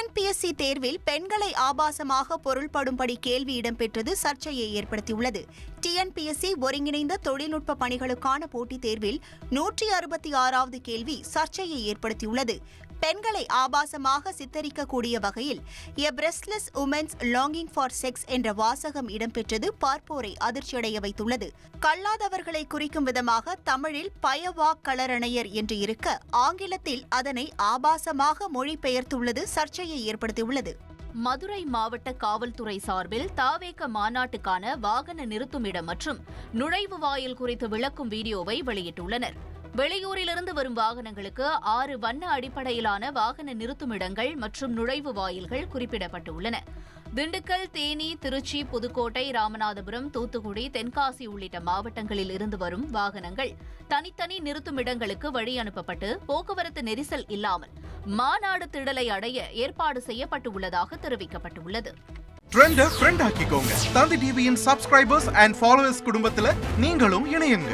TNPSC தேர்வில் பெண்களை ஆபாசமாக பொருள்படும்படி கேள்வி இடம்பெற்றது சர்ச்சையை ஏற்படுத்தியுள்ளது. டிஎன்பிஎஸ்சி ஒருங்கிணைந்த தொழில்நுட்ப பணிகளுக்கான போட்டித் தேர்வில் நூற்றி அறுபத்தி ஆறாவது கேள்வி சர்ச்சையை ஏற்படுத்தியுள்ளது. பெண்களை ஆபாசமாக சித்தரிக்கக்கூடிய வகையில் a breastless womens longing for sex என்ற வாசகம் இடம்பெற்றது பார்ப்போரை அதிர்ச்சியடைய வைத்துள்ளது. கல்லாதவர்களை குறிக்கும் விதமாக தமிழில் பயவா கலரணையர் என்று இருக்க ஆங்கிலத்தில் அதனை ஆபாசமாக மொழிபெயர்த்துள்ளது சர்ச்சையை ஏற்படுத்தியுள்ளது. மதுரை மாவட்ட காவல்துறை சார்பில் தாவேக மாநாட்டுக்கான வாகன நிறுத்துமிடம் மற்றும் நுழைவு வாயில் குறித்து விளக்கும் வீடியோவை வெளியிட்டுள்ளனர். வெளியூரிலிருந்து வரும் வாகனங்களுக்கு ஆறு வண்ண அடிப்படையிலான வாகன நிறுத்துமிடங்கள் மற்றும் நுழைவு வாயில்கள் குறிப்பிடப்பட்டுள்ளன. திண்டுக்கல் தேனி திருச்சி புதுக்கோட்டை ராமநாதபுரம் தூத்துக்குடி தென்காசி உள்ளிட்ட மாவட்டங்களில் இருந்து வரும் வாகனங்கள் தனித்தனி நிறுத்துமிடங்களுக்கு வழி அனுப்பப்பட்டு போக்குவரத்து நெரிசல் இல்லாமல் மாநாடு திடலை அடைய ஏற்பாடு செய்யப்பட்டுள்ளதாக தெரிவிக்கப்பட்டுள்ளது. ட்ரெண்ட ஃப்ரெண்ட் ஆக்கிக்கோங்க. தந்தி டிவியின் சப்ஸ்கிரைபர்ஸ் அண்ட் ஃபாலோவர்ஸ் குடும்பத்தில் நீங்களும் இணையுங்க.